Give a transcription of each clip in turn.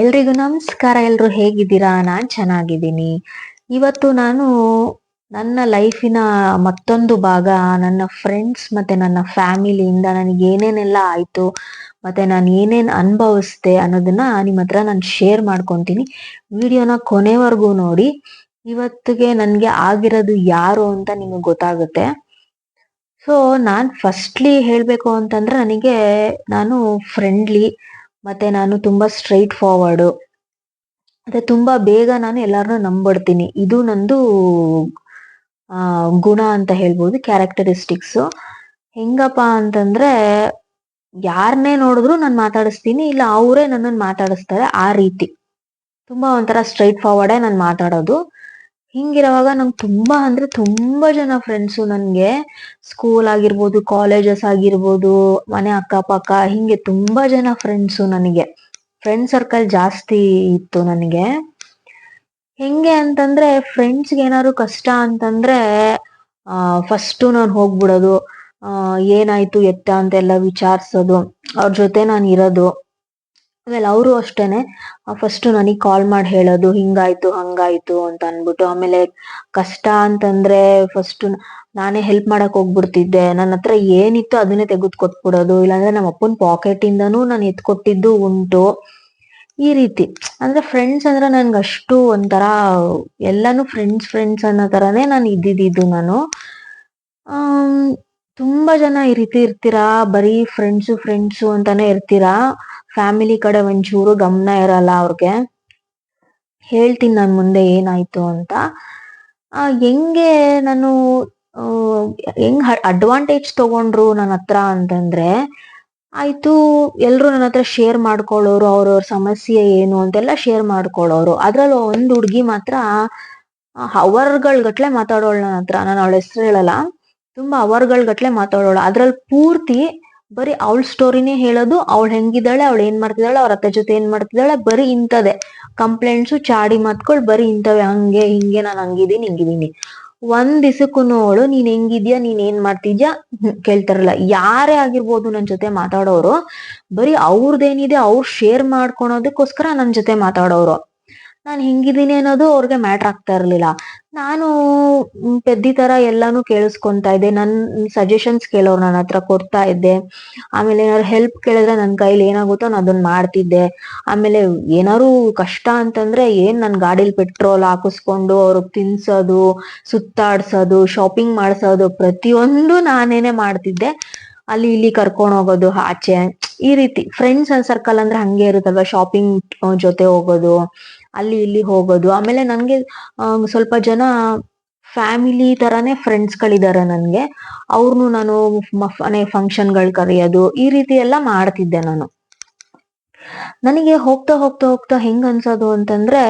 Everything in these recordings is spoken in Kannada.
ಎಲ್ರಿಗೂ ನಮಸ್ಕಾರ, ಎಲ್ರು ಹೇಗಿದ್ದೀರಾ? ನಾನ್ ಚೆನ್ನಾಗಿದ್ದೀನಿ. ಇವತ್ತು ನಾನು ನನ್ನ ಲೈಫಿನ ಮತ್ತೊಂದು ಭಾಗ, ನನ್ನ ಫ್ರೆಂಡ್ಸ್ ಮತ್ತೆ ನನ್ನ ಫ್ಯಾಮಿಲಿಯಿಂದ ನನಗೆ ಏನೇನೆಲ್ಲ ಆಯ್ತು ಮತ್ತೆ ನಾನು ಏನೇನ್ ಅನುಭವಿಸ್ದೆ ಅನ್ನೋದನ್ನ ನಿಮ್ಮ ಹತ್ರ ನಾನು ಶೇರ್ ಮಾಡ್ಕೊಂತೀನಿ. ವಿಡಿಯೋನ ಕೊನೆವರೆಗೂ ನೋಡಿ. ಇವತ್ತಿಗೆ ನನ್ಗೆ ಆಗಿರೋದು ಯಾರು ಅಂತ ನಿಮಗೆ ಗೊತ್ತಾಗುತ್ತೆ. ಸೊ ನಾನ್ ಫಸ್ಟ್ಲಿ ಹೇಳ್ಬೇಕು ಅಂತಂದ್ರೆ, ನನಗೆ ನಾನು ಫ್ರೆಂಡ್ಲಿ ಮತ್ತೆ ನಾನು ತುಂಬಾ ಸ್ಟ್ರೈಟ್ ಫಾರ್ವರ್ಡ್ ಮತ್ತೆ ತುಂಬಾ ಬೇಗ ನಾನು ಎಲ್ಲಾರನ್ನೂ ನಂಬಿಡ್ತೀನಿ ಇದು ನಂದು ಗುಣ ಅಂತ ಹೇಳ್ಬೋದು ಕ್ಯಾರೆಕ್ಟರಿಸ್ಟಿಕ್ಸ್ ಹೆಂಗಪ್ಪ ಅಂತಂದ್ರೆ ಯಾರನ್ನೇ ನೋಡಿದ್ರು ನಾನು ಮಾತಾಡಿಸ್ತೀನಿ, ಇಲ್ಲ ಅವರೇ ನನ್ನನ್ನು ಮಾತಾಡಿಸ್ತಾರೆ ಆ ರೀತಿ. ತುಂಬಾ ಒಂಥರ ಸ್ಟ್ರೈಟ್ ಫಾರ್ವರ್ಡೇ ನಾನು ಮಾತಾಡೋದು. ಹಿಂಗಿರುವಾಗ ನಂಗೆ ತುಂಬಾ ಅಂದ್ರೆ ತುಂಬಾ ಜನ ಫ್ರೆಂಡ್ಸು ನನಗೆ ಸ್ಕೂಲ್ ಆಗಿರ್ಬೋದು ಕಾಲೇಜಸ್ ಆಗಿರ್ಬೋದು, ಮನೆ ಅಕ್ಕಪಕ್ಕ ಹಿಂಗೆ ತುಂಬಾ ಜನ ಫ್ರೆಂಡ್ಸು ನನಗೆ. ಫ್ರೆಂಡ್ ಸರ್ಕಲ್ ಜಾಸ್ತಿ ಇತ್ತು ನನಗೆ. ಹೆಂಗೆ ಅಂತಂದ್ರೆ ಫ್ರೆಂಡ್ಸ್ಗೆ ಏನಾದ್ರು ಕಷ್ಟ ಅಂತಂದ್ರೆ, ಆ ಫಸ್ಟ್ ನಾನು ಹೋಗ್ಬಿಡೋದು ಏನಾಯ್ತು ಎತ್ತ ಅಂತೆಲ್ಲ ವಿಚಾರಿಸೋದು, ಅವ್ರ ಜೊತೆ ನಾನು ಇರೋದು. ಆಮೇಲೆ ಅವರು ಅಷ್ಟೇನೆ ಫಸ್ಟ್ ನನಗ್ ಕಾಲ್ ಮಾಡಿ ಹೇಳೋದು, ಹಿಂಗಾಯ್ತು, ಹಂಗಾಯ್ತು ಅಂತ ಅನ್ಬಿಟ್ಟು ಆಮೇಲೆ ಕಷ್ಟ ಅಂತಂದ್ರೆ ಫಸ್ಟ್ ನಾನೇ ಹೆಲ್ಪ್ ಮಾಡಕ್ ಹೋಗ್ಬಿಡ್ತಿದ್ದೆ. ನನ್ನ ಹತ್ರ ಏನಿತ್ತು ಅದನ್ನೇ ತೆಗೆದು ಕೊಟ್ಬಿಡೋದು ಇಲ್ಲಾಂದ್ರೆ ನಮ್ಮ ಅಪ್ಪನ ಪಾಕೆಟ್ ಇಂದನೂ ನಾನು ಎತ್ಕೊಟ್ಟಿದ್ದು ಉಂಟು. ಈ ರೀತಿ. ಅಂದ್ರೆ ಫ್ರೆಂಡ್ಸ್ ಅಂದ್ರೆ ನನ್ಗೆ ಅಷ್ಟು ಒಂಥರ, ಎಲ್ಲಾನು ಫ್ರೆಂಡ್ಸ್ ಫ್ರೆಂಡ್ಸ್ ಅನ್ನೋ ತರಾನೇ ನಾನು ಇದ್ದಿದ್ದು ನಾನು. ತುಂಬಾ ಜನ ಈ ರೀತಿ ಇರ್ತೀರಾ? ಬರೀ ಫ್ರೆಂಡ್ಸು ಫ್ರೆಂಡ್ಸು ಅಂತಾನೆ ಇರ್ತೀರಾ? ಫ್ಯಾಮಿಲಿ ಕಡೆ ಒಂಚೂರು ಗಮನ ಇರಲ್ಲ ಅವ್ರಿಗೆ. ಹೇಳ್ತೀನಿ ನಾನು ಮುಂದೆ ಏನಾಯ್ತು ಅಂತ. ಹೆಂಗೆ ನಾನು ಹೆಂಗ್ ಅಡ್ವಾಂಟೇಜ್ ತಗೊಂಡ್ರು ನನ್ನ ಹತ್ರ ಅಂತಂದ್ರೆ, ಆಯ್ತು, ಎಲ್ರು ನನ್ನ ಹತ್ರ ಶೇರ್ ಮಾಡ್ಕೊಳ್ಳೋರು, ಅವ್ರವ್ರ ಸಮಸ್ಯೆ ಏನು ಅಂತೆಲ್ಲ ಶೇರ್ ಮಾಡ್ಕೊಳ್ಳೋರು. ಅದ್ರಲ್ಲಿ ಒಂದ್ ಹುಡ್ಗಿ ಮಾತ್ರ ಅವರ್ಗಳ್ ಗಟ್ಲೆ ಮಾತಾಡೋಳು ನನ್ನ ಹತ್ರ. ನಾನು ಅವಳ ಹೆಸರು ಹೇಳಲ್ಲ. ತುಂಬಾ ಅವರ್ಗಳ್ ಗಟ್ಲೆ ಮಾತಾಡೋಳು. ಅದ್ರಲ್ಲಿ ಪೂರ್ತಿ ಬರೀ ಅವಳ ಸ್ಟೋರಿನೇ ಹೇಳೋದು, ಅವಳು ಹೆಂಗಿದ್ದಾಳೆ, ಅವಳು ಏನ್ ಮಾಡ್ತಿದ್ದಾಳೆ, ಅವ್ರ ಅತ್ತೆ ಜೊತೆ ಏನ್ ಮಾಡ್ತಿದ್ದಾಳೆ, ಬರೀ ಇಂಥದೇ ಕಂಪ್ಲೇಂಟ್ಸು ಚಾಡಿ ಮಾತ್ಗಳು ಬರೀ ಇಂಥವೇ. ಹಂಗೆ, ಹಿಂಗೆ, ನಾನು ಹಂಗಿದೀನಿ ಹಿಂಗಿದೀನಿ ಒಂದ್ ದಿಸಕ್ಕೂ ಅವಳು, ನೀನ್ ಹೆಂಗಿದ್ಯಾ? ನೀನ್ ಏನ್ ಮಾಡ್ತಿದ್ಯಾ? ಕೇಳ್ತಾರಲ್ಲ. ಯಾರೇ ಆಗಿರ್ಬೋದು ನನ್ ಜೊತೆ ಮಾತಾಡೋರು, ಬರೀ ಅವ್ರದ್ದೇನಿದೆ ಅವ್ರು ಶೇರ್ ಮಾಡ್ಕೊಳೋದಕ್ಕೋಸ್ಕರ ನನ್ ಜೊತೆ ಮಾತಾಡೋರು. ನಾನ್ ಹೆಂಗಿದ್ದೀನಿ ಅನ್ನೋದು ಅವ್ರಿಗೆ ಮ್ಯಾಟ್ರ್ ಆಗ್ತಾ ಇರಲಿಲ್ಲ. ನಾನು ಪೆದ್ದಿ ತರ ಎಲ್ಲಾನು ಕೇಳಿಸ್ಕೊಂತಾ ಇದ್ದೆ. ನನ್ ಸಜೆಷನ್ಸ್ ಕೇಳೋರು ನನ್ನ ಹತ್ರ ಕೊಡ್ತಾ ಇದ್ದೆ. ಆಮೇಲೆ ಏನಾದ್ರು ಹೆಲ್ಪ್ ಕೇಳಿದ್ರೆ ನನ್ನ ಕೈಲಿ ಏನಾಗುತ್ತೋ ನಾನು ಅದನ್ನ ಮಾಡ್ತಿದ್ದೆ. ಆಮೇಲೆ ಏನಾರು ಕಷ್ಟ ಅಂತಂದ್ರೆ ಏನ್ ನನ್ ಗಾಡಿಲಿ ಪೆಟ್ರೋಲ್ ಹಾಕಿಸ್ಕೊಂಡು ಅವ್ರಿಗೆ ತಿನ್ಸೋದು, ಸುತ್ತಾಡ್ಸೋದು ಶಾಪಿಂಗ್ ಮಾಡ್ಸೋದು ಪ್ರತಿಯೊಂದು ನಾನೇನೆ ಮಾಡ್ತಿದ್ದೆ. ಅಲ್ಲಿ ಇಲ್ಲಿ ಕರ್ಕೊಂಡು ಹೋಗೋದು, ಆಚೆ. ಈ ರೀತಿ ಫ್ರೆಂಡ್ಸ್ ಸರ್ಕಲ್ ಅಂದ್ರೆ ಹಂಗೆ ಇರುತ್ತಲ್ವಾ? ಶಾಪಿಂಗ್ ಜೊತೆ ಹೋಗೋದು. ಅಲ್ಲಿ ಇಲ್ಲಿ ಹೋಗೋದು. ಆಮೇಲೆ ನನ್ಗೆ ಸ್ವಲ್ಪ ಜನ ಫ್ಯಾಮಿಲಿ ತರಾನೇ ಫ್ರೆಂಡ್ಸ್ ಗಳಿದಾರೆ ನನ್ಗೆ. ಅವ್ರನ್ನು ನಾನು ಮನೆ ಫಂಕ್ಷನ್ಗಳು ಕರೆಯೋದು, ಈ ರೀತಿ ಎಲ್ಲ ಮಾಡ್ತಿದ್ದೆ ನಾನು. ನನಗೆ ಹೋಗ್ತಾ ಹೋಗ್ತಾ ಹೋಗ್ತಾ ಹೆಂಗ್ ಅನ್ಸೋದು ಅಂತಂದ್ರೆ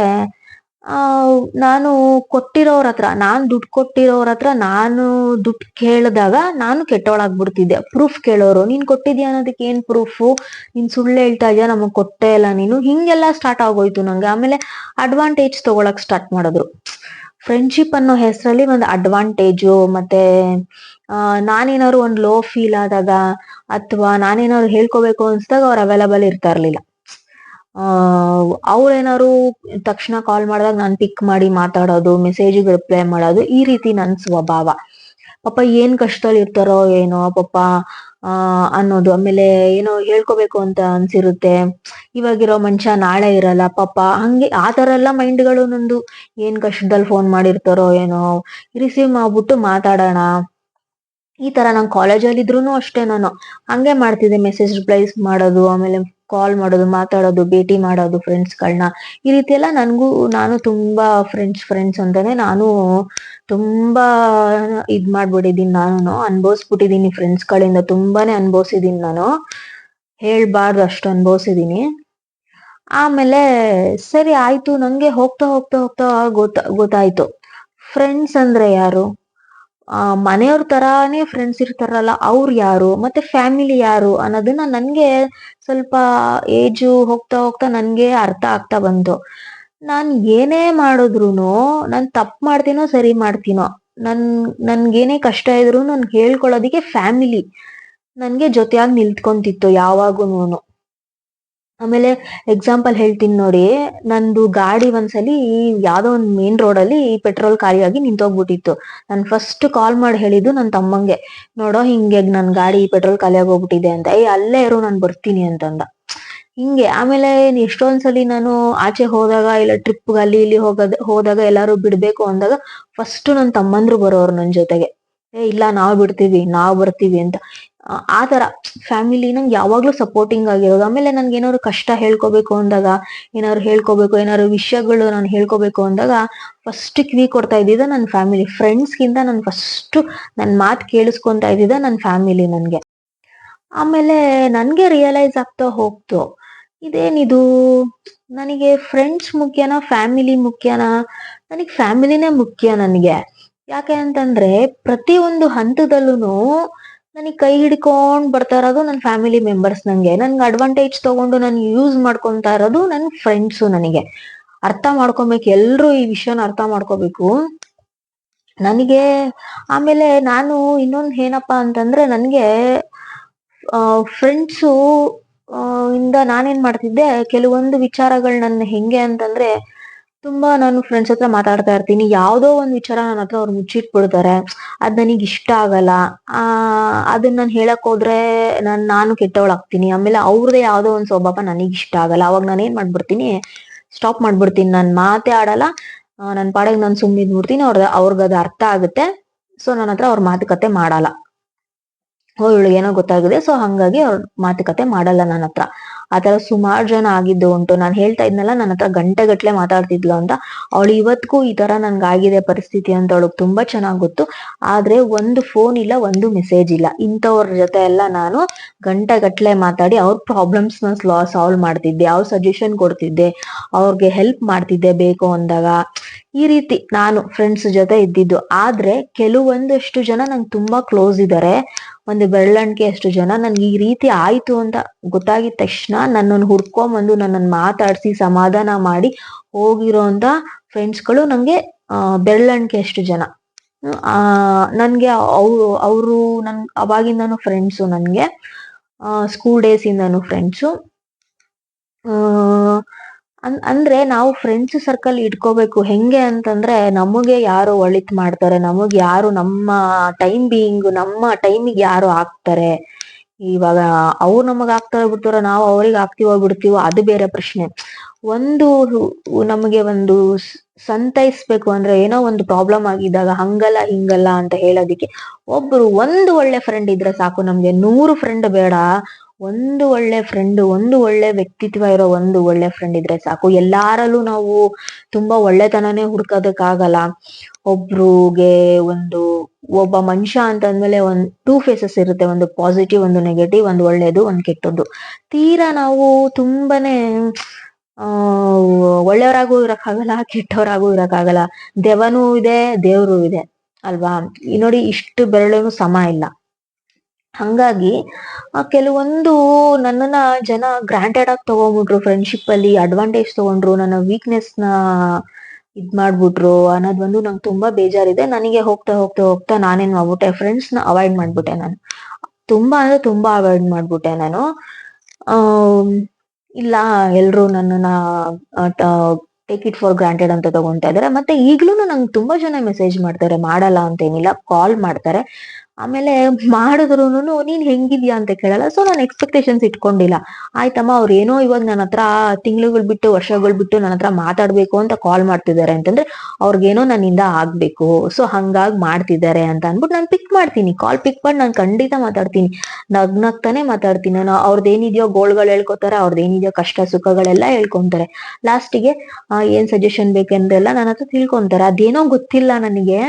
ನಾನು ಕೊಟ್ಟಿರೋರ್ ಹತ್ರ, ನಾನ್ ದುಡ್ಡು ಕೊಟ್ಟಿರೋರ್ ಹತ್ರ ನಾನು ದುಡ್ಡು ಕೇಳಿದಾಗ ನಾನು ಕೆಟ್ಟವಳಾಗ್ಬಿಡ್ತಿದ್ದೆ ಪ್ರೂಫ್ ಕೇಳೋರು, ನೀನ್ ಕೊಟ್ಟಿದ್ಯಾ ಅನ್ನೋದಕ್ಕೆ ಏನ್ ಪ್ರೂಫ್ ನೀನ್ ಸುಳ್ಳು ಹೇಳ್ತಾ ಇದೀಯ? ನಮಗ್ ಕೊಟ್ಟೆ ಇಲ್ಲ ನೀನು. ಹಿಂಗೆಲ್ಲ ಸ್ಟಾರ್ಟ್ ಆಗೋಯ್ತು ನಂಗೆ. ಆಮೇಲೆ ಅಡ್ವಾಂಟೇಜ್ ತಗೊಳಕ್ ಸ್ಟಾರ್ಟ್ ಮಾಡಿದ್ರು. ಫ್ರೆಂಡ್ಶಿಪ್ ಅನ್ನೋ ಹೆಸರಲ್ಲಿ ಒಂದು ಅಡ್ವಾಂಟೇಜು ಮತ್ತೆ, ಆ, ನಾನೇನಾದ್ರು ಒಂದ್ ಲೋ ಫೀಲ್ ಆದಾಗ, ಅಥವಾ ನಾನೇನಾದ್ರು ಹೇಳ್ಕೋಬೇಕು ಅನ್ಸ್ದಾಗ ಅವ್ರು ಅವೈಲಬಲ್ ಇರ್ತಾ ಇರ್ಲಿಲ್ಲ. ಆ ಅವ್ರೇನಾದ್ರು ತಕ್ಷಣ ಕಾಲ್ ಮಾಡಿದಾಗ ನಾನು ಪಿಕ್ ಮಾಡಿ ಮಾತಾಡೋದು ಮೆಸೇಜ್ಗೆ ರಿಪ್ಲೈ ಮಾಡೋದು, ಈ ರೀತಿ ನನ್ ಸ್ವಭಾವ. ಪಾಪ ಏನ್ ಕಷ್ಟದಲ್ಲಿ ಇರ್ತಾರೋ ಏನೋ ಪಾಪ, ಆ, ಅನ್ನೋದು. ಆಮೇಲೆ ಏನೋ ಹೇಳ್ಕೋಬೇಕು ಅಂತ ಅನ್ಸಿರುತ್ತೆ. ಇವಾಗಿರೋ ಮನುಷ್ಯ ನಾಳೆ ಇರಲ್ಲ, ಪಾಪ. ಹಂಗೆ ಆ ತರ ಎಲ್ಲ ಮೈಂಡ್ಗಳು ನಂದು. ಏನ್ ಕಷ್ಟದಲ್ಲಿ ಫೋನ್ ಮಾಡಿರ್ತಾರೋ ಏನೋ. ರಿಸೀವ್ ಮಾಡ್ಬಿಟ್ಟು ಮಾತಾಡೋಣ. ಈ ತರ ನಾನು ಕಾಲೇಜಲ್ಲಿ ಇದ್ರೂ ಅಷ್ಟೇ ನಾನು. ಹಂಗೆ ಮಾಡ್ತಿದ್ದೆ ಮೆಸೇಜ್ ರಿಪ್ಲೈಸ್ ಮಾಡೋದು, ಆಮೇಲೆ ಕಾಲ್ ಮಾಡೋದು, ಮಾತಾಡೋದು, ಭೇಟಿ ಮಾಡೋದು ಫ್ರೆಂಡ್ಸ್ಗಳನ್ನ ಈ ರೀತಿ ಎಲ್ಲ ನನಗೂ, ನಾನು ತುಂಬಾ ಫ್ರೆಂಡ್ಸ್ ಫ್ರೆಂಡ್ಸ್ ಅಂತಾನೆ ನಾನು ತುಂಬಾ ಇದ್ ಮಾಡ್ಬಿಟ್ಟಿದ್ದೀನಿ ನಾನು ಅನ್ಭವಿಸ್ಬಿಟ್ಟಿದ್ದೀನಿ ಫ್ರೆಂಡ್ಸ್ ಗಳಿಂದ ತುಂಬಾನೇ ಅನ್ಭವಿಸಿದೀನಿ ನಾನು. ಹೇಳ್ಬಾರ್ದು ಅಷ್ಟು ಅನ್ಭವಿಸಿದೀನಿ. ಆಮೇಲೆ ಸರಿ ಆಯ್ತು, ನಂಗೆ ಹೋಗ್ತಾ ಹೋಗ್ತಾ ಹೋಗ್ತಾ ಗೊತ್ತ, ಗೊತ್ತಾಯ್ತು. ಫ್ರೆಂಡ್ಸ್ ಅಂದ್ರೆ ಯಾರು? ಮನೆಯವ್ರ ತರಾನೇ ಫ್ರೆಂಡ್ಸ್ ಇರ್ತಾರಲ್ಲ, ಅವ್ರು ಯಾರು, ಮತ್ತೆ ಫ್ಯಾಮಿಲಿ ಯಾರು ಅನ್ನೋದನ್ನ ನನ್ಗೆ ಸ್ವಲ್ಪ ಏಜು ಹೋಗ್ತಾ ಹೋಗ್ತಾ ನನ್ಗೆ ಅರ್ಥ ಆಗ್ತಾ ಬಂತು. ನಾನು ಏನೇ ಮಾಡಿದ್ರು ನಾನು ತಪ್ಪು ಮಾಡ್ತೀನೋ ಸರಿ ಮಾಡ್ತೀನೋ, ನನ್, ನನ್ಗೇನೇ ಕಷ್ಟ ಇದ್ರು ನಾನು ಹೇಳ್ಕೊಳ್ಳೋದಿಕ್ಕೆ ಫ್ಯಾಮಿಲಿ ನನ್ಗೆ ಜೊತೆಯಾಗಿ ನಿಲ್ತ್ಕೊಂತಿತ್ತು ಯಾವಾಗೂನು ಆಮೇಲೆ ಎಕ್ಸಾಂಪಲ್ ಹೇಳ್ತೀನಿ ನೋಡಿ. ನಂದು ಗಾಡಿ ಒಂದ್ಸಲಿ ಯಾವ್ದೋ ಒಂದ್ ಮೇನ್ ರೋಡ್ ಅಲ್ಲಿ ಪೆಟ್ರೋಲ್ ಖಾಲಿಯಾಗಿ ನಿಂತೋಗ್ಬಿಟ್ಟಿತ್ತು. ನಾನು ಫಸ್ಟ್ ಕಾಲ್ ಮಾಡಿ ಹೇಳಿದ್ದು ನನ್ ತಮ್ಮಂಗೆ. ನೋಡೋ ಹಿಂಗೆ ನನ್ ಗಾಡಿ ಪೆಟ್ರೋಲ್ ಖಾಲಿಯಾಗಿ ಹೋಗ್ಬಿಟ್ಟಿದೆ ಅಂತ. ಏ, ಅಲ್ಲೇ ಇರು, ನಾನ್ ಬರ್ತೀನಿ ಅಂತಂದ. ಹಿಂಗೆ. ಆಮೇಲೆ ಎಷ್ಟೊಂದ್ಸಲಿ ನಾನು ಆಚೆ ಹೋದಾಗ ಇಲ್ಲ ಟ್ರಿಪ್ ಅಲ್ಲಿ ಇಲ್ಲಿ ಹೋಗದ, ಹೋದಾಗ ಎಲ್ಲಾರು ಬಿಡ್ಬೇಕು ಅಂದಾಗ ಫಸ್ಟ್ ನನ್ನ ತಮ್ಮಂದ್ರು ಬರೋರು ನನ್ ಜೊತೆಗೆ. ಏ, ಇಲ್ಲ, ನಾವ್ ಬಿಡ್ತೀವಿ, ನಾವ್ ಬರ್ತೀವಿ ಅಂತ. ಆ- ಫ್ಯಾಮಿಲಿ ನಂಗೆ ಯಾವಾಗ್ಲೂ ಸಪೋರ್ಟಿಂಗ್ ಆಗಿರೋದು. ಆಮೇಲೆ ನನ್ಗೆ ಏನಾದ್ರು ಕಷ್ಟ ಹೇಳ್ಕೋಬೇಕು ಅಂದಾಗ, ಏನಾದ್ರು ಹೇಳ್ಕೋಬೇಕು, ಏನಾದ್ರು ವಿಷಯಗಳು ನಾನು ಹೇಳ್ಕೋಬೇಕು ಅಂದಾಗ ಫಸ್ಟ್ ಕಿವಿ ಕೊಡ್ತಾ ಇದ್ದಿದ್ದ ನನ್ನ ಫ್ಯಾಮಿಲಿ ಫ್ರೆಂಡ್ಸ್ಗಿಂತ ನಾನು ಫಸ್ಟ್ ನನ್ನ ಮಾತು ಕೇಳಿಸ್ಕೊಂತ ಇದ್ದಿದ್ದ ನನ್ನ ಫ್ಯಾಮಿಲಿ ನನಗೆ. ಆಮೇಲೆ ನನಗೆ ರಿಯಲೈಸ್ ಆಗ್ತಾ ಹೋಗ್ತು. ಇದೇನಿದು? ನನಗೆ ಫ್ರೆಂಡ್ಸ್ ಮುಖ್ಯನಾ ಫ್ಯಾಮಿಲಿ ಮುಖ್ಯನಾ? ನನಗೆ ಫ್ಯಾಮಿಲಿನೇ ಮುಖ್ಯ ನನಗೆ. ಯಾಕೆ ಅಂತಂದ್ರೆ ಪ್ರತಿಯೊಂದು ಹಂತದಲ್ಲೂ ನನಗೆ ಕೈ ಹಿಡ್ಕೊಂಡ್ ಬರ್ತಾ ಇರೋದು ನನ್ನ ಫ್ಯಾಮಿಲಿ ಮೆಂಬರ್ಸ್ ನಂಗೆ. ನನ್ಗೆ ಅಡ್ವಾಂಟೇಜ್ ತಗೊಂಡು ನಾನು ಯೂಸ್ ಮಾಡ್ಕೊಂತಾ ಇರೋದು ನನ್ನ ಫ್ರೆಂಡ್ಸು ನನಗೆ. ಅರ್ಥ ಮಾಡ್ಕೊಬೇಕು, ಎಲ್ರು ಈ ವಿಷಯನ ಅರ್ಥ ಮಾಡ್ಕೋಬೇಕು. ನನಗೆ, ಆಮೇಲೆ ನಾನು ಇನ್ನೊಂದ್ ಏನಪ್ಪಾ ಅಂತಂದ್ರೆ ನನ್ಗೆ ಫ್ರೆಂಡ್ಸು ಇಂದ ನಾನೇನ್ ಮಾಡ್ತಿದ್ದೆ, ಕೆಲವೊಂದು ವಿಚಾರಗಳು ನನ್ನ ಹೆಂಗೆ ಅಂತಂದ್ರೆ ತುಂಬಾ ನಾನು ಫ್ರೆಂಡ್ಸ್ ಹತ್ರ ಮಾತಾಡ್ತಾ ಇರ್ತೀನಿ. ಯಾವ್ದೋ ಒಂದ್ ವಿಚಾರ ನನ್ನ ಹತ್ರ ಅವ್ರು ಮುಚ್ಚಿಟ್ಬಿಡ್ತಾರೆ. ಅದ್ ನನಗೆ ಇಷ್ಟ ಆಗಲ್ಲ. ಆ ಅದನ್ನ ನಾನು ಹೇಳಕ್ ಹೋದ್ರೆ ನಾನ್, ನಾನು ಕೆಟ್ಟವಳಾಗ್ತೀನಿ. ಆಮೇಲೆ ಅವ್ರದೇ ಯಾವ್ದೋ ಒಂದ್ ಸ್ವಭಾವ ನನಗ್ ಇಷ್ಟ ಆಗಲ್ಲ. ಅವಾಗ ನಾನು ಏನ್ ಮಾಡ್ಬಿಡ್ತೀನಿ ಸ್ಟಾಪ್ ಮಾಡ್ಬಿಡ್ತೀನಿ. ನಾನು ಮಾತೇ ಆಡಲ್ಲ. ನನ್ನ ನನ್ ಪಾಡಿಗೆ ನಾನು ಸುಮ್ಮನೆ ಇದ್ಬಿಡ್ತೀನಿ. ಅವ್ರ ಅವ್ರಿಗೆ ಅದು ಅರ್ಥ ಆಗುತ್ತೆ. ಸೊ ನನ್ನ ಹತ್ರ ಅವ್ರ ಮಾತುಕತೆ ಮಾಡಲ್ಲ. ಓ, ಇವಳಿಗೆ ಏನೋ ಗೊತ್ತಾಗಿದೆ. ಸೊ ಹಂಗಾಗಿ ಅವ್ರ ಮಾತುಕತೆ ಮಾಡಲ್ಲ ನನ್ನ ಹತ್ರ. ಆತರ ಸುಮಾರು ಜನ ಆಗಿದ್ದು ಉಂಟು. ನಾನು ಹೇಳ್ತಾ ಇದ್ನಲ್ಲ, ನನ್ನ ಹತ್ರ ಗಂಟೆ ಗಟ್ಲೆ ಮಾತಾಡ್ತಿದ್ಲು ಅಂತ. ಅವಳು ಇವತ್ತಿಗೂ ಈ ತರ ನನ್ಗಾಗಿದೆ ಪರಿಸ್ಥಿತಿ ಅಂತ ಅವಳಿಗೆ ತುಂಬಾ ಚೆನ್ನಾಗಿ ಗೊತ್ತು. ಆದ್ರೆ ಒಂದು ಫೋನ್ ಇಲ್ಲ, ಒಂದು ಮೆಸೇಜ್ ಇಲ್ಲ. ಇಂಥವ್ರ ಜೊತೆ ಎಲ್ಲ ನಾನು ಗಂಟೆ ಗಟ್ಲೆ ಮಾತಾಡಿ ಅವ್ರ ಪ್ರಾಬ್ಲಮ್ಸ್ನ ಸಾಲ್ವ್ ಮಾಡ್ತಿದ್ದೆ. ಅವ್ರ ಸಜೆಷನ್ ಕೊಡ್ತಿದ್ದೆ. ಅವ್ರಿಗೆ ಹೆಲ್ಪ್ ಮಾಡ್ತಿದ್ದೆ ಬೇಕು ಅಂದಾಗ. ಈ ರೀತಿ ನಾನು ಫ್ರೆಂಡ್ಸ್ ಜೊತೆ ಇದ್ದಿದ್ದು. ಆದ್ರೆ ಕೆಲವೊಂದಷ್ಟು ಜನ ನಂಗೆ ತುಂಬಾ ಕ್ಲೋಸ್ ಇದ್ದಾರೆ ಒಂದು ಬೆರಳಣಿಕೆ ಅಷ್ಟು ಜನ ನನ್ಗೆ ಈ ರೀತಿ ಆಯ್ತು ಅಂತ ಗೊತ್ತಾಗಿದ ತಕ್ಷಣ ನನ್ನನ್ನು ಹುಡ್ಕೊಂಬಂದು ನನ್ನನ್ನು ಮಾತಾಡಿಸಿ ಸಮಾಧಾನ ಮಾಡಿ ಹೋಗಿರೋಂತ ಫ್ರೆಂಡ್ಸ್ಗಳು ನಂಗೆ ಬೆರಳಣಿಕೆ ಅಷ್ಟು ಜನ. ನನಗೆ ಅವರು, ಅವ್ರು ನನ್, ಅವಾಗಿಂದನು ಫ್ರೆಂಡ್ಸು ನನಗೆ ಸ್ಕೂಲ್ ಡೇಸ್ ಇಂದನು ಫ್ರೆಂಡ್ಸು ಅನ್- ಅಂದ್ರೆ ನಾವು ಫ್ರೆಂಡ್ಸ್ ಸರ್ಕಲ್ ಇಟ್ಕೋಬೇಕು. ಹೆಂಗೆ ಅಂತಂದ್ರೆ ನಮಗೆ ಯಾರು ಒಳಿತ್ ಮಾಡ್ತಾರೆ, ನಮಗ್ ಯಾರು ನಮ್ಮ ಟೈಮ್ ಬೀಯಿಂಗ್ ನಮ್ಮ ಟೈಮಿಗೆ ಯಾರು ಆಗ್ತಾರೆ. ಇವಾಗ ಅವ್ರು ನಮಗ್ ಆಗ್ತಾರೆ ಬಿಡ್ತಾರ ನಾವು ಅವ್ರಿಗೆ ಆಗ್ತೀವೋ ಬಿಡ್ತೀವೋ ಅದು ಬೇರೆ ಪ್ರಶ್ನೆ. ಒಂದು ನಮಗೆ ಒಂದು ಸಂತೈಸ್ಬೇಕು ಅಂದ್ರೆ ಏನೋ ಒಂದು ಪ್ರಾಬ್ಲಮ್ ಆಗಿದ್ದಾಗ ಹಂಗಲ್ಲ, ಹಿಂಗಲ್ಲ ಅಂತ ಹೇಳೋದಿಕ್ಕೆ ಒಬ್ರು ಒಂದು ಒಳ್ಳೆ ಫ್ರೆಂಡ್ ಇದ್ರೆ ಸಾಕು. ನಮ್ಗೆ ನೂರು ಫ್ರೆಂಡ್ ಬೇಡ. ಒಂದು ಒಳ್ಳೆ ಫ್ರೆಂಡ್ ಒಂದು ಒಳ್ಳೆ ವ್ಯಕ್ತಿತ್ವ ಇರೋ ಒಂದು ಒಳ್ಳೆ ಫ್ರೆಂಡ್ ಇದ್ರೆ ಸಾಕು. ಎಲ್ಲಾರಲ್ಲೂ ನಾವು ತುಂಬಾ ಒಳ್ಳೆತನನೇ ಹುಡ್ಕೋದಕ್ಕಾಗಲ್ಲ. ಒಬ್ರುಗೆ ಒಂದು, ಒಬ್ಬ ಮನುಷ್ಯ ಅಂತಂದ್ಮೇಲೆ ಒಂದ್ ಟೂ ಫೇಸಸ್ ಇರುತ್ತೆ. ಒಂದು ಪಾಸಿಟಿವ್ ಒಂದು ನೆಗೆಟಿವ್ ಒಂದು ಒಳ್ಳೇದು, ಒಂದು ಕೆಟ್ಟದ್ದು. ತೀರಾ ನಾವು ತುಂಬಾನೇ, ಆ ಒಳ್ಳೆಯವರಾಗೂ ಇರಕ್ಕಾಗಲ್ಲ, ಕೆಟ್ಟವರಾಗೂ ಇರಕ್ಕಾಗಲ್ಲ. ದೆವನೂ ಇದೆ, ದೇವ್ರು ಇದೆ. ಅಲ್ವಾ? ನೋಡಿ ಇಷ್ಟು ಬೆರಳೂ ಸಮ ಇಲ್ಲ. ಹಂಗಾಗಿ ಕೆಲವೊಂದು ನನ್ನನ್ನ ಜನ ಗ್ರಾಂಟೆಡ್ ಆಗಿ ತಗೊಂಡ್ಬಿಟ್ರು ಫ್ರೆಂಡ್ಶಿಪ್ ಅಲ್ಲಿ ಅಡ್ವಾಂಟೇಜ್ ತಗೊಂಡ್ರು, ನನ್ನ ವೀಕ್ನೆಸ್ನ ಇದ್ ಮಾಡ್ಬಿಟ್ರು, ಅನ್ನೋದ್ ಒಂದು ನಂಗೆ ತುಂಬಾ ಬೇಜಾರಿದೆ. ನನಗೆ ಹೋಗ್ತಾ ಹೋಗ್ತಾ ಹೋಗ್ತಾ ನಾನೇನ್ ಮಾಡ್ಬಿಟ್ಟೆ ಫ್ರೆಂಡ್ಸ್ನ ಅವಾಯ್ಡ್ ಮಾಡ್ಬಿಟ್ಟೆ ನಾನು. ತುಂಬಾ ಅಂದ್ರೆ ತುಂಬಾ ಅವಾಯ್ಡ್ ಮಾಡ್ಬಿಟ್ಟೆ ನಾನು. ಇಲ್ಲ, ಎಲ್ರು ನನ್ನನ್ನ ಟೇಕ್ ಇಟ್ ಫಾರ್ ಗ್ರಾಂಟೆಡ್ ಅಂತ ತಗೊಂತಾ ಇದಾರೆ. ಮತ್ತೆ ಈಗ್ಲೂ ನಂಗೆ ತುಂಬಾ ಜನ ಮೆಸೇಜ್ ಮಾಡ್ತಾರೆ, ಮಾಡಲ್ಲ ಅಂತ ಏನಿಲ್ಲ ಕಾಲ್ ಮಾಡ್ತಾರೆ. ಆಮೇಲೆ ಮಾಡಿದ್ರುನು ನೀನ್ ಹೆಂಗಿದ್ಯಾ ಅಂತ ಕೇಳಲ್ಲ. ಸೊ ನಾನು ಎಕ್ಸ್ಪೆಕ್ಟೇಷನ್ಸ್ ಇಟ್ಕೊಂಡಿಲ್ಲ. ಆಯ್ತಮ್ಮ, ಅವ್ರು ಏನೋ ಇವಾಗ ನನ್ನ ಹತ್ರ ತಿಂಗಳುಗಳು ಬಿಟ್ಟು ವರ್ಷಗಳು ಬಿಟ್ಟು ನನ್ನ ಹತ್ರ ಮಾತಾಡ್ಬೇಕು ಅಂತ ಕಾಲ್ ಮಾಡ್ತಿದ್ದಾರೆ ಅಂತಂದ್ರೆ ಅವ್ರಿಗೇನೋ ನನ್ನಿಂದ ಆಗ್ಬೇಕು. ಸೊ ಹಂಗಾಗಿ ಮಾಡ್ತಿದ್ದಾರೆ ಅಂತ ಅನ್ಬಿಟ್ಟು ನಾನು ಪಿಕ್ ಮಾಡ್ತೀನಿ. ಕಾಲ್ ಪಿಕ್ ಮಾಡಿ ನಾನು ಖಂಡಿತ ಮಾತಾಡ್ತೀನಿ. ನಗ್ನಗ್ತಾನೆ ಮಾತಾಡ್ತೀನಿ. ನಾನು ಅವ್ರದ್ದೇನಿದೆಯೋ ಗೋಳ್ಗಳು ಹೇಳ್ಕೊತಾರೆ ಅವ್ರದ್ದೇನಿದೆಯೋ ಕಷ್ಟ ಸುಖಗಳೆಲ್ಲ ಹೇಳ್ಕೊಂತಾರೆ. ಲಾಸ್ಟಿಗೆ ಏನ್ ಸಜೆಷನ್ ಬೇಕೆಂದೆಲ್ಲ ನನ್ನ ಹತ್ರ ತಿಳ್ಕೊಂತಾರೆ. ಅದೇನೋ ಗೊತ್ತಿಲ್ಲ ನನಗೆ.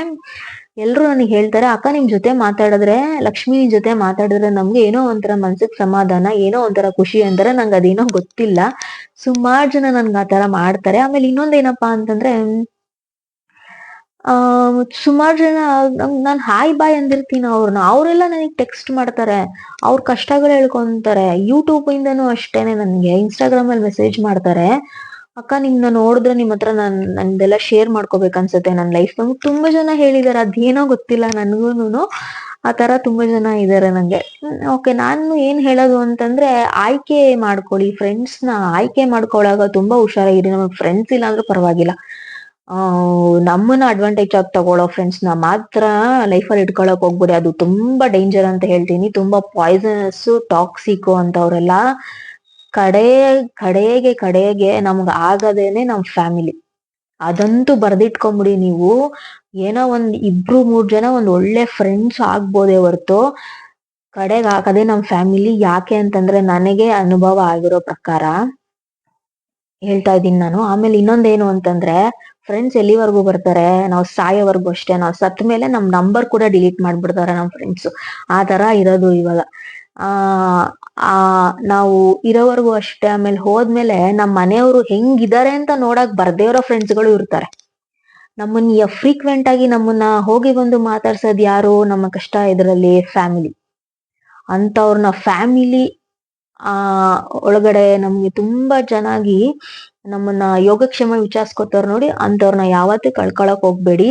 ಎಲ್ರು ನನಗೆ ಹೇಳ್ತಾರೆ, ಅಕ್ಕ ನಿಮ್ ಜೊತೆ ಮಾತಾಡಿದ್ರೆ, ಲಕ್ಷ್ಮಿ ಜೊತೆ ಮಾತಾಡಿದ್ರೆ ನಮ್ಗೆ ಏನೋ ಒಂಥರ ಮನ್ಸಿಗೆ ಸಮಾಧಾನ, ಏನೋ ಒಂಥರ ಖುಷಿ ಅಂತಾರೆ, ನಂಗೆ ಅದೇನೋ ಗೊತ್ತಿಲ್ಲ. ಸುಮಾರು ಜನ ನನ್ಗೆ ಆತರ ಮಾಡ್ತಾರೆ. ಆಮೇಲೆ ಇನ್ನೊಂದೇನಪ್ಪಾ ಅಂತಂದ್ರೆ, ಆ, ಸುಮಾರು ಜನ ನಾನು ಹಾಯ್ ಬಾಯ್ ಅಂದಿರ್ತೀನಿ ಅವ್ರನ್ನ ಅವರೆಲ್ಲ ನನಗೆ ಟೆಕ್ಸ್ಟ್ ಮಾಡ್ತಾರೆ. ಅವ್ರ ಕಷ್ಟಗಳು ಹೇಳ್ಕೊಂತಾರೆ. ಯೂಟ್ಯೂಬ್ ಇಂದನು ಅಷ್ಟೇನೆ ನನಗೆ. ಇನ್ಸ್ಟಾಗ್ರಾಮ್ ಅಲ್ಲಿ ಮೆಸೇಜ್ ಮಾಡ್ತಾರೆ. ಅಕ್ಕ, ನಿಮ್ನ ನೋಡಿದ್ರೆ ನಿಮ್ ಹತ್ರ ನಾನ್, ನಂದೆಲ್ಲ ಶೇರ್ ಮಾಡ್ಕೋಬೇಕನ್ಸುತ್ತೆ ನನ್ನ ಲೈಫ್ ನಮ್ಗೆ ತುಂಬಾ ಜನ ಹೇಳಿದಾರೆ, ಅದೇನೋ ಗೊತ್ತಿಲ್ಲ ನನ್ಗೂನು ಆ ತರ ತುಂಬಾ ಜನ ಇದಾರೆ ನಂಗೆ. ಓಕೆ ನಾನು ಏನ್ ಹೇಳೋದು ಅಂತಂದ್ರೆ, ಆಯ್ಕೆ ಮಾಡ್ಕೊಳ್ಳಿ. ಫ್ರೆಂಡ್ಸ್ನ ಆಯ್ಕೆ ಮಾಡ್ಕೊಳ್ಳಾಗ ತುಂಬಾ ಹುಷಾರಾಗಿರಿ. ನಮಗೆ ಫ್ರೆಂಡ್ಸ್ ಇಲ್ಲ ಪರವಾಗಿಲ್ಲ. ಆ, ನಮ್ಮನ್ನ ಅಡ್ವಾಂಟೇಜ್ ಆಗಿ ತಗೊಳ್ಳೋ ಫ್ರೆಂಡ್ಸ್ನ ಮಾತ್ರ ಲೈಫಲ್ಲಿ ಇಟ್ಕೊಳಕ್ ಹೋಗ್ಬೇಡಿ. ಅದು ತುಂಬಾ ಡೇಂಜರ್ ಅಂತ ಹೇಳ್ತೀನಿ. ತುಂಬಾ ಪಾಯ್ಸನಸ್ ಟಾಕ್ಸಿಕ್ ಅಂತವ್ರೆಲ್ಲ. ಕಡೆ ಕಡೆಗೆ ಕಡೆಗೆ ನಮ್ಗ್ ಆಗದೇನೆ ನಮ್ ಫ್ಯಾಮಿಲಿ. ಅದಂತೂ ಬರ್ದಿಟ್ಕೊಂಬಿಡಿ ನೀವು. ಏನೋ ಒಂದ್ ಇಬ್ರು, ಮೂರ್ ಜನ ಒಂದ್ ಒಳ್ಳೆ ಫ್ರೆಂಡ್ಸ್ ಆಗ್ಬೋದೇ ಹೊರ್ತು ಕಡೆಗೆ ಹಾಕದೆ ನಮ್ ಫ್ಯಾಮಿಲಿ ಯಾಕೆ ಅಂತಂದ್ರೆ ನನಗೆ ಅನುಭವ ಆಗಿರೋ ಪ್ರಕಾರ. ಹೇಳ್ತಾ ಇದ್ದೀನಿ ನಾನು. ಆಮೇಲೆ ಇನ್ನೊಂದೇನು ಅಂತಂದ್ರೆ ಫ್ರೆಂಡ್ಸ್ ಎಲ್ಲಿವರೆಗೂ ಬರ್ತಾರೆ? ನಾವು ಸಾಯೋವರೆಗೂ ಅಷ್ಟೇ. ನಾವು ಸತ್ ಮೇಲೆ ನಮ್ ನಂಬರ್ ಕೂಡ ಡಿಲೀಟ್ ಮಾಡ್ಬಿಡ್ತಾರೆ ನಮ್ ಫ್ರೆಂಡ್ಸ್. ಆ ತರ ಇರೋದು ಇವಾಗ. ಆ ನಾವು ಇರೋವರೆಗೂ ಅಷ್ಟೇ, ಆಮೇಲೆ ಹೋದ್ಮೇಲೆ ನಮ್ಮ ಮನೆಯವರು ಹೆಂಗಿದ್ದಾರೆ ಅಂತ ನೋಡಕ್ ಬರ್ದೇ ಇರೋ ಫ್ರೆಂಡ್ಸ್ಗಳು ಇರ್ತಾರೆ ನಮ್ಮನ್ನ ಫ್ರೀಕ್ವೆಂಟ್ ಆಗಿ ನಮ್ಮನ್ನ ಹೋಗಿ ಬಂದು ಮಾತಾಡ್ಸೋದ್ ಯಾರು? ನಮ್ಮ ಕಷ್ಟ ಇದರಲ್ಲಿ ಫ್ಯಾಮಿಲಿ ಅಂತವ್ರನ್ನ ಫ್ಯಾಮಿಲಿ ಆ, ಒಳಗಡೆ ನಮ್ಗೆ ತುಂಬಾ ಚೆನ್ನಾಗಿ ನಮ್ಮನ್ನ ಯೋಗಕ್ಷೇಮ ವಿಚಾರಿಸ್ಕೊತಾರ ನೋಡಿ ಅಂತವ್ರನ್ನ ಯಾವತ್ತೂ ಕಳ್ಕೊಳಕ್ ಹೋಗ್ಬೇಡಿ.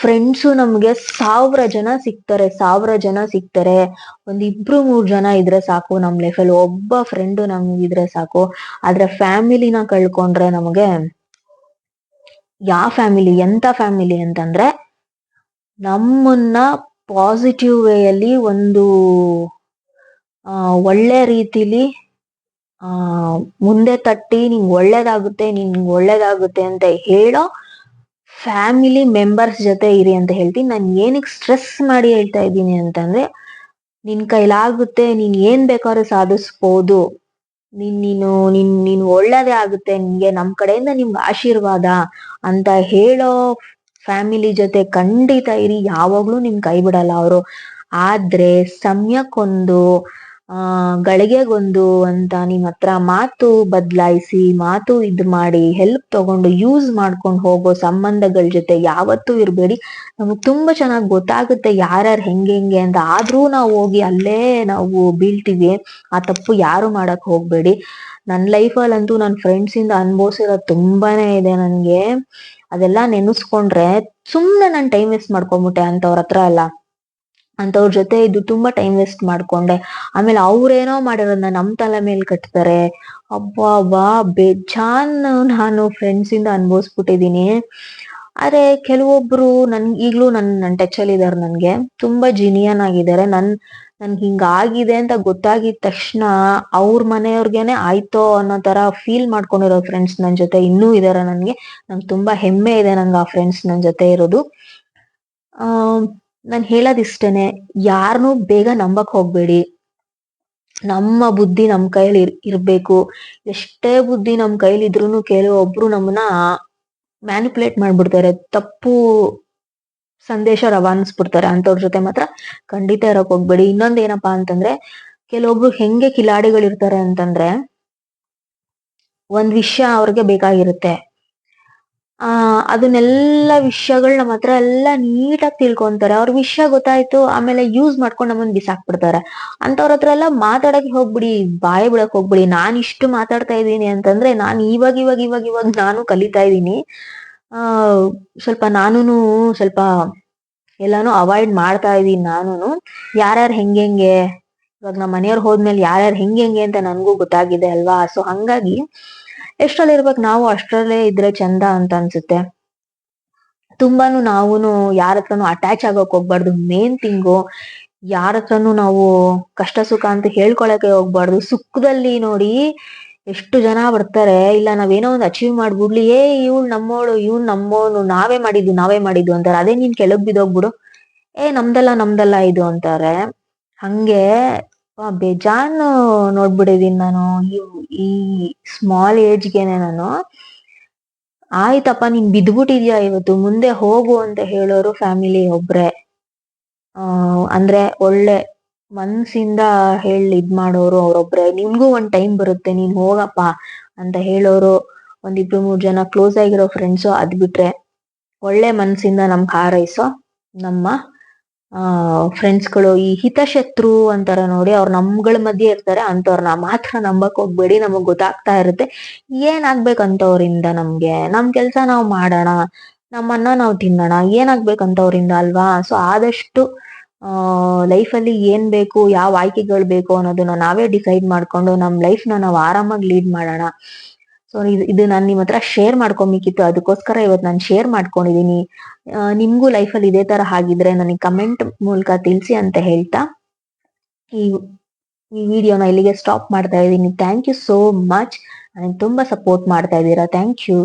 ಫ್ರೆಂಡ್ಸು ನಮ್ಗೆ ಸಾವಿರ ಜನ ಸಿಗ್ತಾರೆ, ಸಾವಿರ ಜನ ಸಿಗ್ತಾರೆ. ಒಂದ್ ಇಬ್ರು ಮೂರ್ ಜನ ಇದ್ರೆ ಸಾಕು ನಮ್ ಲೈಫಲ್ಲಿ ಒಬ್ಬ ಫ್ರೆಂಡ್ ನಮ್ಗಿದ್ರೆ ಸಾಕು. ಆದ್ರೆ ಫ್ಯಾಮಿಲಿನ ಕಳ್ಕೊಂಡ್ರೆ ನಮಗೆ ಯಾವ ಫ್ಯಾಮಿಲಿ ಎಂತ ಫ್ಯಾಮಿಲಿ ಅಂತಂದ್ರೆ ನಮ್ಮನ್ನ ಪಾಸಿಟಿವ್ ವೇಯಲ್ಲಿ ಒಂದು, ಆ, ಒಳ್ಳೆ ರೀತಿಲಿ, ಆ, ಮುಂದೆ ತಟ್ಟಿ ನಿಂಗ್ ಒಳ್ಳೇದಾಗುತ್ತೆ ನಿಂಗ್ ಒಳ್ಳೇದಾಗುತ್ತೆ ಅಂತ ಹೇಳೋ ಫ್ಯಾಮಿಲಿ ಮೆಂಬರ್ಸ್ ಜೊತೆ ಇರಿ ಅಂತ ಹೇಳ್ತೀನಿ ನಾನು ಏನಕ್ಕೆ ಸ್ಟ್ರೆಸ್ ಮಾಡಿ ಹೇಳ್ತಾ ಇದ್ದೀನಿ ಅಂತಂದ್ರೆ, ನಿನ್ ಕೈಲಾಗುತ್ತೆ, ನೀನ್ ಏನ್ ಬೇಕಾದ್ರೂ ಸಾಧಿಸ್ಬೋದು. ನೀನ್, ನೀನು, ನಿನ್, ನೀನ್ ಒಳ್ಳೇದೇ ಆಗುತ್ತೆ, ನಿನ್ಗೆ ನಮ್ ಕಡೆಯಿಂದ ನಿಮ್ಗೆ ಆಶೀರ್ವಾದ ಅಂತ ಹೇಳೋ ಫ್ಯಾಮಿಲಿ ಜೊತೆ ಖಂಡಿತ ಇರಿ. ಯಾವಾಗ್ಲೂ ನಿಮ್ ಕೈ ಬಿಡಲ್ಲ ಅವರು. ಆದ್ರೆ ಸಮಯಕ್ಕೊಂದು ಆ, ಗಳಿಗೆಗೊಂದು ಅಂತ ನಿಮ್ ಹತ್ರ ಮಾತು ಬದಲಾಯಿಸಿ, ಮಾತು ಇದ್ ಮಾಡಿ ಹೆಲ್ಪ್ ತಗೊಂಡು ಯೂಸ್ ಮಾಡ್ಕೊಂಡು ಹೋಗೋ ಸಂಬಂಧಗಳ ಜೊತೆ ಯಾವತ್ತೂ ಇರಬೇಡಿ. ನಮಗ್ ತುಂಬಾ ಚೆನ್ನಾಗಿ ಗೊತ್ತಾಗುತ್ತೆ ಯಾರ್ಯಾರು ಹೆಂಗೆ ಹೆಂಗೆ ಅಂತ. ಆದ್ರೂ ನಾವು ಹೋಗಿ ಅಲ್ಲೇ ನಾವು ಬೀಳ್ತೀವಿ. ಆ ತಪ್ಪು ಯಾರು ಮಾಡಕ್ ಹೋಗ್ಬೇಡಿ. ನನ್ನ ಲೈಫಲ್ಲಂತೂ ನನ್ನ ಫ್ರೆಂಡ್ಸ್ ಇಂದ ಅನ್ಭವಿಸಿರೋದು ತುಂಬಾನೇ ಇದೆ ನನ್ಗೆ. ಅದೆಲ್ಲ ನೆನೆಸ್ಕೊಂಡ್ರೆ ಸುಮ್ಮನೆ ನಾನು ಟೈಮ್ ವೇಸ್ಟ್ ಮಾಡ್ಕೊಂಡ್ಬಿಟ್ಟೆ ಅಂತವ್ರ ಹತ್ರ ಎಲ್ಲ ಅಂತವ್ರ ಜೊತೆ ಇದು ತುಂಬಾ ಟೈಮ್ ವೇಸ್ಟ್ ಮಾಡ್ಕೊಂಡೆ. ಆಮೇಲೆ ಅವ್ರೇನೋ ಮಾಡಿರೋದನ್ನ ನಮ್ ತಲೆ ಮೇಲೆ ಕಟ್ತಾರೆ. ಅಬ್ಬಾ ಬಾ ಬೇಜಾನ್ ನಾನು ಫ್ರೆಂಡ್ಸ್ ಇಂದ ಅನ್ಭವಿಸ್ಬಿಟ್ಟಿದೀನಿ. ಆದ್ರೆ ಕೆಲವೊಬ್ರು ನನ್, ಈಗ್ಲೂ ನನ್ ನನ್ ಟಚ್ ಅಲ್ಲಿ ಇದಾರೆ ನನ್ಗೆ. ತುಂಬಾ ಜಿನಿಯನ್ ಆಗಿದ್ದಾರೆ. ನನ್ ನನ್ ಹಿಂಗಾಗಿದೆ ಅಂತ ಗೊತ್ತಾಗಿದ ತಕ್ಷಣ ಅವ್ರ ಮನೆಯವ್ರಿಗೆನೆ ಆಯ್ತೋ ಅನ್ನೋ ತರ ಫೀಲ್ ಮಾಡ್ಕೊಂಡಿರೋ ಫ್ರೆಂಡ್ಸ್ ನನ್ ಜೊತೆ ಇನ್ನೂ ಇದಾರೆ ನನ್ಗೆ. ನಂಗೆ ತುಂಬಾ ಹೆಮ್ಮೆ ಇದೆ ನಂಗೆ ಆ ಫ್ರೆಂಡ್ಸ್ ನನ್ ಜೊತೆ ಇರೋದು. ಆ ನಾನ್ ಹೇಳೋದಿಷ್ಟೇನೆ ಯಾರನ್ನೂ ಬೇಗ ನಂಬಕ್ ಹೋಗ್ಬೇಡಿ. ನಮ್ಮ ಬುದ್ಧಿ ನಮ್ಮ ಕೈಯಲ್ಲಿ ಇರ್, ಇರ್ಬೇಕು. ಎಷ್ಟೇ ಬುದ್ಧಿ ನಮ್ಮ ಕೈಲಿ ಇದ್ರೂನು ಕೆಲವೊಬ್ರು ನಮ್ಮನ್ನ ಮ್ಯಾನಿಪುಲೇಟ್ ಮಾಡ್ಬಿಡ್ತಾರೆ. ತಪ್ಪು ಸಂದೇಶ ರವಾನಿಸ್ಬಿಡ್ತಾರೆ ಅಂತವ್ರ ಜೊತೆ ಮಾತ್ರ ಖಂಡಿತ ಇರಕ್ ಹೋಗ್ಬೇಡಿ. ಇನ್ನೊಂದ್ ಏನಪ್ಪಾ ಅಂತಂದ್ರೆ, ಕೆಲವೊಬ್ರು ಹೆಂಗೆ ಕಿಲಾಡಿಗಳಿರ್ತಾರೆ ಅಂತಂದ್ರೆ, ಒಂದ್ ವಿಷಯ ಅವ್ರಿಗೆ ಬೇಕಾಗಿರುತ್ತೆ. ಆ, ಅದನ್ನೆಲ್ಲ ವಿಷಯಗಳು ನಮ್ಮ ಹತ್ರ ಎಲ್ಲ ನೀಟಾಗಿ ತಿಳ್ಕೊಂತಾರೆ. ಅವ್ರ ವಿಷಯ ಗೊತ್ತಾಯ್ತು, ಆಮೇಲೆ ಯೂಸ್ ಮಾಡ್ಕೊಂಡು ನಮ್ಮನ್ನ ಬಿಸಾಕ್ಬಿಡ್ತಾರೆ. ಅಂತವ್ರ ಹತ್ರ ಎಲ್ಲ ಮಾತಾಡಕ್ ಹೋಗ್ಬಿಡಿ, ಬಾಯಿ ಬಿಡಕ್ ಹೋಗ್ಬಿಡಿ. ನಾನ್ ಇಷ್ಟು ಮಾತಾಡ್ತಾ ಇದ್ದೀನಿ ಅಂತಂದ್ರೆ ನಾನ್ ಇವಾಗ ಇವಾಗ ಇವಾಗ ಇವಾಗ ನಾನು ಕಲಿತಾ ಇದ್ದೀನಿ. ಆ, ಸ್ವಲ್ಪ ನಾನುನು ಸ್ವಲ್ಪ ಎಲ್ಲಾನು ಅವಾಯ್ಡ್ ಮಾಡ್ತಾ ಇದೀನಿ ನಾನು ಯಾರ್ಯಾರು ಹೆಂಗೆಂಗೆ ಇವಾಗ ನಮ್ಮ ಮನೆಯವ್ರು ಹೋದ್ಮೇಲೆ ಯಾರ್ಯಾರು ಹೆಂಗೆಂಗೆ ಹೆಂಗೆ ಅಂತ ನನಗೂ ಗೊತ್ತಾಗಿದೆ ಅಲ್ವಾ? ಸೊ ಹಂಗಾಗಿ ಎಷ್ಟ್ರಲ್ಲಿ ಇರ್ಬೇಕು, ನಾವು ಅಷ್ಟರಲ್ಲೇ ಇದ್ರೆ ಚಂದ ಅಂತ ಅನ್ಸುತ್ತೆ. ತುಂಬಾನು ನಾವುನು ಯಾರ ಹತ್ರನು ಅಟ್ಯಾಚ್ ಆಗೋಕ್ ಹೋಗ್ಬಾರ್ದು. ಮೇನ್ ತಿಂಗು ಯಾರ ಹತ್ರನು ನಾವು ಕಷ್ಟ ಸುಖ ಅಂತ ಹೇಳ್ಕೊಳಕ್ಕೆ ಹೋಗ್ಬಾರ್ದು. ಸುಖದಲ್ಲಿ ನೋಡಿ ಎಷ್ಟು ಜನ ಬರ್ತಾರೆ, ಇಲ್ಲ ನಾವೇನೋ ಒಂದು ಅಚೀವ್ ಮಾಡ್ಬಿಡ್ಲಿ, ಏ ಇವ್ಳು ನಮ್ಮೋಳು ಇವ್ನು ನಮ್ಮೋನು, ನಾವೇ ಮಾಡಿದ್ದು ನಾವೇ ಮಾಡಿದ್ದು ಅಂತಾರೆ. ಅದೇ ನೀನ್ ಕೆಳಗ್ ಬಿದ್ದೋಗ್ಬಿಡು. ಏ ನಮ್ದಲ್ಲ ನಮ್ದಲ್ಲ ಇದು ಅಂತಾರೆ. ಹಂಗೆ ಬೇಜಾನ್ ನೋಡ್ಬಿಟ್ಟಿದೀನಿ ನಾನು. ಈ- ಸ್ಮಾಲ್ ಏಜ್ಗೆನೆ ನಾನು. ಆಯ್ತಪ್ಪ, ನೀನ್ ಬಿದ್ಬಿಟ್ಟಿದ್ಯಾ ಇವತ್ತು? ಮುಂದೆ ಹೋಗು ಅಂತ ಹೇಳೋರು ಫ್ಯಾಮಿಲಿ ಒಬ್ರೆ. ಅಂದ್ರೆ ಒಳ್ಳೆ ಮನ್ಸಿಂದ ಹೇಳಿ ಇದ್ ಮಾಡೋರು ಅವ್ರೊಬ್ರೆ. ನಿಮ್ಗೂ ಒಂದ್ ಟೈಮ್ ಬರುತ್ತೆ, ನೀನ್ ಹೋಗಪ್ಪ ಅಂತ ಹೇಳೋರು ಒಂದಿಬ್ರು, ಮೂರ್ ಜನ ಕ್ಲೋಸ್ ಆಗಿರೋ ಫ್ರೆಂಡ್ಸು ಅದ್ ಬಿಟ್ರೆ ಒಳ್ಳೆ ಮನ್ಸಿಂದ ನಮ್ಗ್ ಹಾರೈಸೋ ನಮ್ಮ ಆ ಫ್ರೆಂಡ್ಸ್ಗಳು ಈ ಹಿತಶತ್ರು ಅಂತಾರ ನೋಡಿ ಅವ್ರು ನಮ್ಗಳ ಮಧ್ಯೆ ಇರ್ತಾರೆ ಅಂತವ್ರನ್ನ ಮಾತ್ರ ನಂಬಕ್ ಹೋಗ್ಬೇಡಿ, ನಮಗ್ ಗೊತ್ತಾಗ್ತಾ ಇರುತ್ತೆ. ಏನ್ ಆಗ್ಬೇಕಂತವ್ರಿಂದ ನಮ್ಗೆ? ನಮ್ ಕೆಲ್ಸ ನಾವ್ ಮಾಡೋಣ, ನಮ್ಮನ್ನ ನಾವು ತಿನ್ನೋಣ, ಏನಾಗ್ಬೇಕಂತವ್ರಿಂದ ಅಲ್ವಾ? ಸೊ ಆದಷ್ಟು ಲೈಫಲ್ಲಿ ಏನ್ ಬೇಕು, ಯಾವ ಆಯ್ಕೆಗಳು ಬೇಕು ಅನ್ನೋದನ್ನ ನಾವೇ ಡಿಸೈಡ್ ಮಾಡ್ಕೊಂಡು ನಮ್ಮ ಲೈಫ್ನ ನಾವು ಆರಾಮಾಗಿ ಲೀಡ್ ಮಾಡೋಣ. ಸೊ ಇದು ನಾನು ನಿಮ್ಮ ಹತ್ರ ಶೇರ್ ಮಾಡ್ಕೊಬೇಕಿತ್ತು. ಅದಕ್ಕೋಸ್ಕರ ಇವತ್ತು ನಾನು ಶೇರ್ ಮಾಡ್ಕೊಂಡಿದೀನಿ. ನಿಮಗೂ ಲೈಫಲ್ಲಿ ಇದೇ ತರ ಆಗಿದ್ರೆ ನನಗೆ ಕಮೆಂಟ್ ಮೂಲಕ ತಿಳಿಸಿ ಅಂತ ಹೇಳ್ತಾ. ಈ ಈ ವಿಡಿಯೋನ ಇಲ್ಲಿಗೆ ಸ್ಟಾಪ್ ಮಾಡ್ತಾ ಇದ್ದೀನಿ ಥ್ಯಾಂಕ್ ಯು ಸೋ ಮಚ್ ನನಗೆ ತುಂಬಾ ಸಪೋರ್ಟ್ ಮಾಡ್ತಾ ಇದ್ದೀರಾ. Thank you